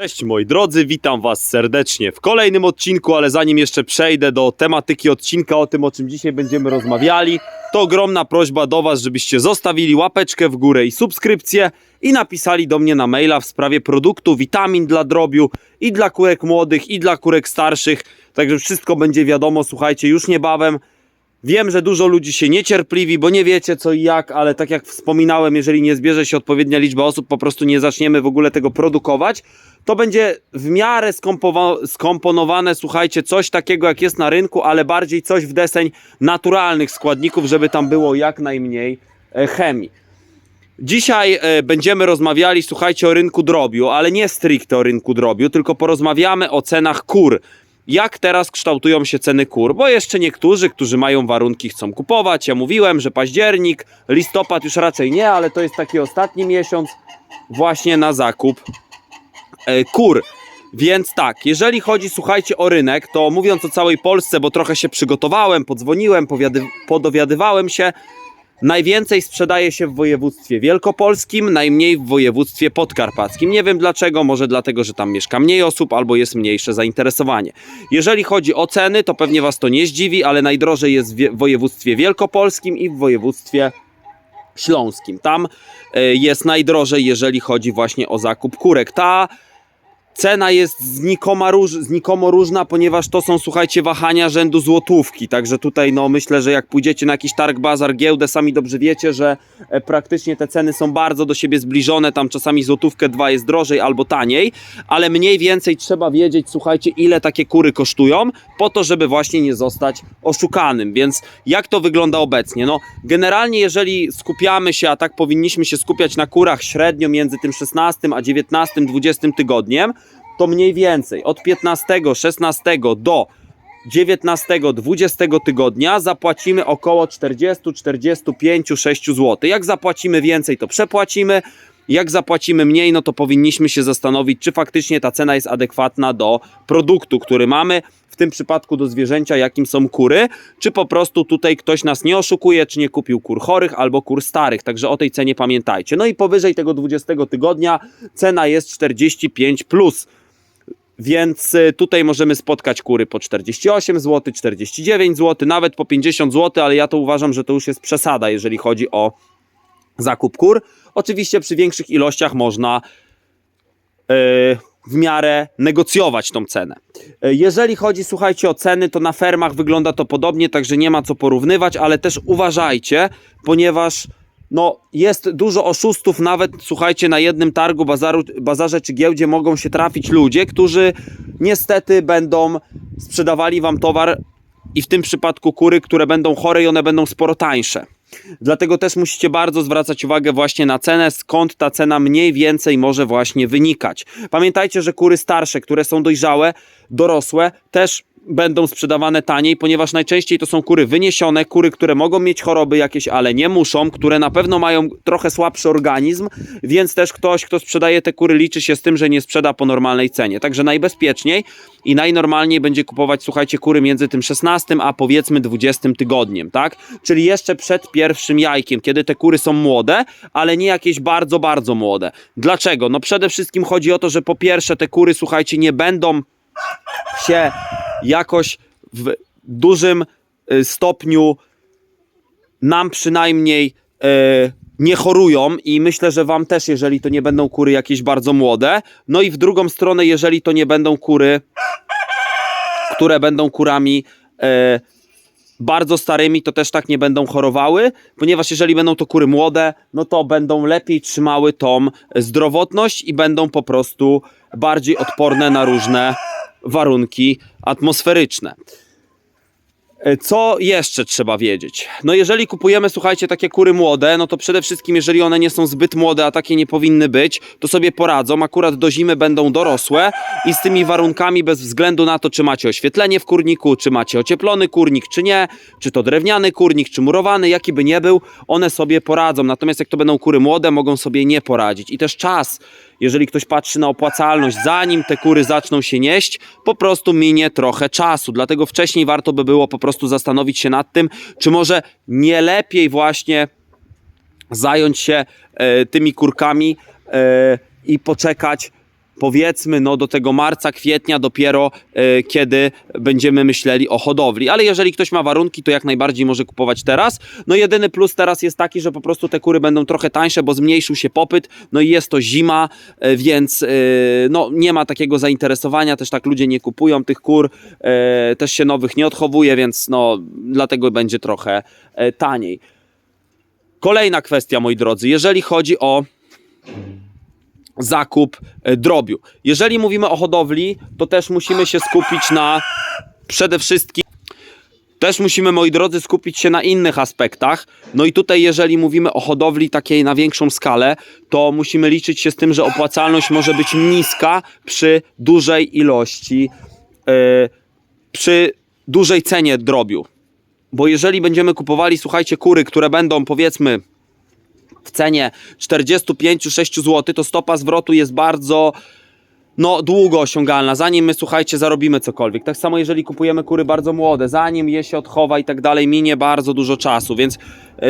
Cześć moi drodzy, witam was serdecznie w kolejnym odcinku, ale zanim jeszcze przejdę do tematyki odcinka, o tym o czym dzisiaj będziemy rozmawiali, to ogromna prośba do was, żebyście zostawili łapeczkę w górę i subskrypcję i napisali do mnie na maila w sprawie produktu witamin dla drobiu i dla kurek młodych i dla kurek starszych, także wszystko będzie wiadomo, słuchajcie, już niebawem. Wiem, że dużo ludzi się niecierpliwi, bo nie wiecie co i jak, ale tak jak wspominałem, jeżeli nie zbierze się odpowiednia liczba osób, po prostu nie zaczniemy w ogóle tego produkować, to będzie w miarę skomponowane, słuchajcie, coś takiego jak jest na rynku, ale bardziej coś w deseń naturalnych składników, żeby tam było jak najmniej e, chemii. Dzisiaj e, będziemy rozmawiali, słuchajcie, o rynku drobiu, ale nie stricte o rynku drobiu, tylko porozmawiamy o cenach kur. Jak teraz kształtują się ceny kur? Bo jeszcze niektórzy, którzy mają warunki, chcą kupować. Ja mówiłem, że październik, listopad już raczej nie, ale to jest taki ostatni miesiąc właśnie na zakup e, kur. Więc tak, jeżeli chodzi, słuchajcie, o rynek, to mówiąc o całej Polsce, bo trochę się przygotowałem, podzwoniłem, podowiadywałem się, Najwięcej sprzedaje się w województwie wielkopolskim, najmniej w województwie podkarpackim. Nie wiem dlaczego, może dlatego, że tam mieszka mniej osób albo jest mniejsze zainteresowanie. Jeżeli chodzi o ceny, to pewnie Was to nie zdziwi, ale najdrożej jest w wie- w województwie wielkopolskim i w województwie śląskim. Tam e, jest najdrożej, jeżeli chodzi właśnie o zakup kurek. Ta cena jest znikoma, róż, znikomo różna, ponieważ to są, słuchajcie, wahania rzędu złotówki. Także tutaj, no myślę, że jak pójdziecie na jakiś targ, bazar, giełdę, sami dobrze wiecie, że e, praktycznie te ceny są bardzo do siebie zbliżone. Tam czasami złotówkę dwa jest drożej albo taniej, ale mniej więcej trzeba wiedzieć, słuchajcie, ile takie kury kosztują, po to, żeby właśnie nie zostać oszukanym. Więc jak to wygląda obecnie? No, generalnie, jeżeli skupiamy się, a tak powinniśmy się skupiać na kurach średnio między tym 16 a 19, 20 tygodniem, to mniej więcej od 15, 16 do 19, 20 tygodnia zapłacimy około 40, 45, 6 zł. Jak zapłacimy więcej, to przepłacimy. Jak zapłacimy mniej, no to powinniśmy się zastanowić, czy faktycznie ta cena jest adekwatna do produktu, który mamy. W tym przypadku do zwierzęcia, jakim są kury, czy po prostu tutaj ktoś nas nie oszukuje, czy nie kupił kur chorych albo kur starych. Także o tej cenie pamiętajcie. No i powyżej tego 20 tygodnia cena jest 45 plus. Więc y, tutaj możemy spotkać kury po 48 zł, 49 zł, nawet po 50 zł, ale ja to uważam, że to już jest przesada, jeżeli chodzi o zakup kur. Oczywiście przy większych ilościach można yy, w miarę negocjować tą cenę. Yy, Jeżeli chodzi, słuchajcie, o ceny, to na fermach wygląda to podobnie, także nie ma co porównywać, ale też uważajcie, ponieważ no, jest dużo oszustów, nawet słuchajcie, na jednym targu, bazaru, bazarze czy giełdzie mogą się trafić ludzie, którzy niestety będą sprzedawali wam towar i w tym przypadku kury, które będą chore i one będą sporo tańsze. Dlatego też musicie bardzo zwracać uwagę właśnie na cenę, skąd ta cena mniej więcej może właśnie wynikać. Pamiętajcie, że kury starsze, które są dojrzałe, dorosłe, też będą sprzedawane taniej, ponieważ najczęściej to są kury wyniesione, kury, które mogą mieć choroby jakieś, ale nie muszą, które na pewno mają trochę słabszy organizm, więc też ktoś, kto sprzedaje te kury, liczy się z tym, że nie sprzeda po normalnej cenie. Także najbezpieczniej i najnormalniej będzie kupować, słuchajcie, kury między tym 16 a powiedzmy 20 tygodniem, tak? Czyli jeszcze przed pierwszym jajkiem, kiedy te kury są młode, ale nie jakieś bardzo, bardzo młode. Dlaczego? No przede wszystkim chodzi o to, że po pierwsze te kury, słuchajcie, nie będą się jakoś w dużym y, stopniu nam przynajmniej e, nie chorują i myślę, że wam też, jeżeli to nie będą kury jakieś bardzo młode. No i w drugą stronę, jeżeli to nie będą kury, które będą kurami e, bardzo starymi, to też tak nie będą chorowały, ponieważ jeżeli będą to kury młode, no to będą lepiej trzymały tą zdrowotność i będą po prostu bardziej odporne na różne warunki atmosferyczne. E, Co jeszcze trzeba wiedzieć? No jeżeli kupujemy, słuchajcie, takie kury młode, no to przede wszystkim jeżeli one nie są zbyt młode, a takie nie powinny być, to sobie poradzą, akurat do zimy będą dorosłe i z tymi warunkami bez względu na to, czy macie oświetlenie w kurniku, czy macie ocieplony kurnik, czy nie, czy to drewniany kurnik, czy murowany, jaki by nie był, one sobie poradzą. Natomiast jak to będą kury młode, mogą sobie nie poradzić. I też czas, jeżeli ktoś patrzy na opłacalność, zanim te kury zaczną się nieść, po prostu minie trochę czasu. Dlatego wcześniej warto by było po prostu zastanowić się nad tym, czy może nie lepiej właśnie zająć się e, tymi kurkami e, i poczekać powiedzmy no do tego marca, kwietnia dopiero e, kiedy będziemy myśleli o hodowli. Ale jeżeli ktoś ma warunki, to jak najbardziej może kupować teraz. No jedyny plus teraz jest taki, że po prostu te kury będą trochę tańsze, bo zmniejszył się popyt, no i jest to zima, e, więc e, no nie ma takiego zainteresowania, też tak ludzie nie kupują tych kur, e, też się nowych nie odchowuje, więc no dlatego będzie trochę e, taniej. Kolejna kwestia, moi drodzy, jeżeli chodzi o zakup e, drobiu. Jeżeli mówimy o hodowli, to też musimy się skupić na przede wszystkim też musimy, moi drodzy, skupić się na innych aspektach. No i tutaj, jeżeli mówimy o hodowli takiej na większą skalę, to musimy liczyć się z tym, że opłacalność może być niska przy dużej ilości, yy, przy dużej cenie drobiu. Bo jeżeli będziemy kupowali, słuchajcie, kury, które będą powiedzmy w cenie 45-6 zł, to stopa zwrotu jest bardzo no, długo osiągalna, zanim my, słuchajcie, zarobimy cokolwiek. Tak samo, jeżeli kupujemy kury bardzo młode, zanim je się odchowa i tak dalej, minie bardzo dużo czasu, więc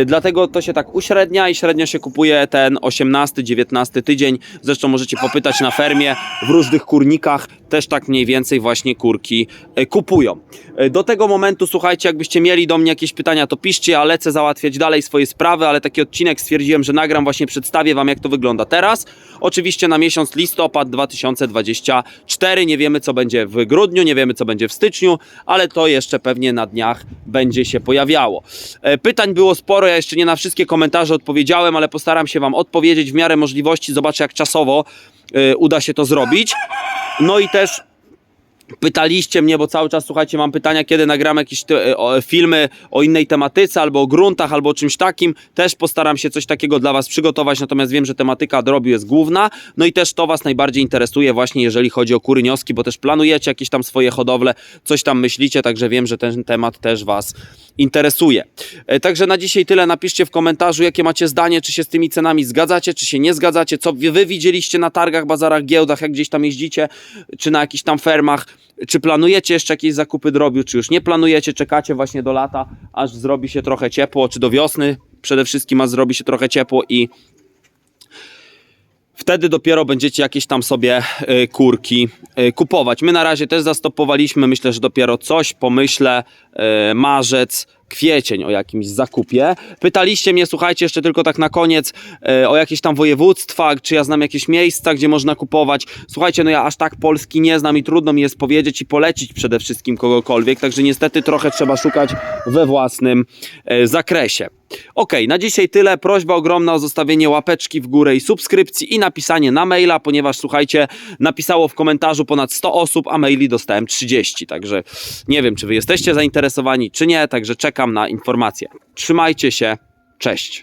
dlatego to się tak uśrednia i średnio się kupuje ten 18-19 tydzień. Zresztą możecie popytać na fermie, w różnych kurnikach też tak mniej więcej właśnie kurki y, kupują. Y, do tego momentu, słuchajcie, jakbyście mieli do mnie jakieś pytania, to piszcie, ja lecę załatwiać dalej swoje sprawy, ale taki odcinek stwierdziłem, że nagram, właśnie przedstawię Wam, jak to wygląda teraz. Oczywiście na miesiąc listopad 2024. Nie wiemy, co będzie w grudniu, nie wiemy, co będzie w styczniu, ale to jeszcze pewnie na dniach będzie się pojawiało. E, Pytań było sporo, ja jeszcze nie na wszystkie komentarze odpowiedziałem, ale postaram się Wam odpowiedzieć w miarę możliwości. Zobaczę, jak czasowo e, uda się to zrobić. No i też Pytaliście mnie, bo cały czas słuchajcie, mam pytania, kiedy nagram jakieś te, o, filmy o innej tematyce, albo o gruntach, albo o czymś takim. Też postaram się coś takiego dla Was przygotować, natomiast wiem, że tematyka drobiu jest główna. No i też to Was najbardziej interesuje, właśnie jeżeli chodzi o kury nioski, bo też planujecie jakieś tam swoje hodowle, coś tam myślicie, także wiem, że ten temat też Was interesuje. E, Także na dzisiaj tyle. Napiszcie w komentarzu, jakie macie zdanie, czy się z tymi cenami zgadzacie, czy się nie zgadzacie, co wy widzieliście na targach, bazarach, giełdach, jak gdzieś tam jeździcie, czy na jakichś tam fermach. Czy planujecie jeszcze jakieś zakupy drobiu, czy już nie planujecie, czekacie właśnie do lata, aż zrobi się trochę ciepło, czy do wiosny? Przede wszystkim, aż zrobi się trochę ciepło i wtedy dopiero będziecie jakieś tam sobie y, kurki y, kupować. My na razie też zastopowaliśmy, myślę, że dopiero coś pomyślę, y, marzec, kwiecień o jakimś zakupie. Pytaliście mnie, słuchajcie, jeszcze tylko tak na koniec, o jakieś tam województwa, czy ja znam jakieś miejsca, gdzie można kupować. Słuchajcie, no ja aż tak Polski nie znam i trudno mi jest powiedzieć i polecić przede wszystkim kogokolwiek, także niestety trochę trzeba szukać we własnym zakresie. Ok, na dzisiaj tyle. Prośba ogromna o zostawienie łapeczki w górę i subskrypcji i napisanie na maila, ponieważ słuchajcie, napisało w komentarzu ponad 100 osób, a maili dostałem 30. Także nie wiem, czy wy jesteście zainteresowani, czy nie, także czekam na informacje. Trzymajcie się, cześć.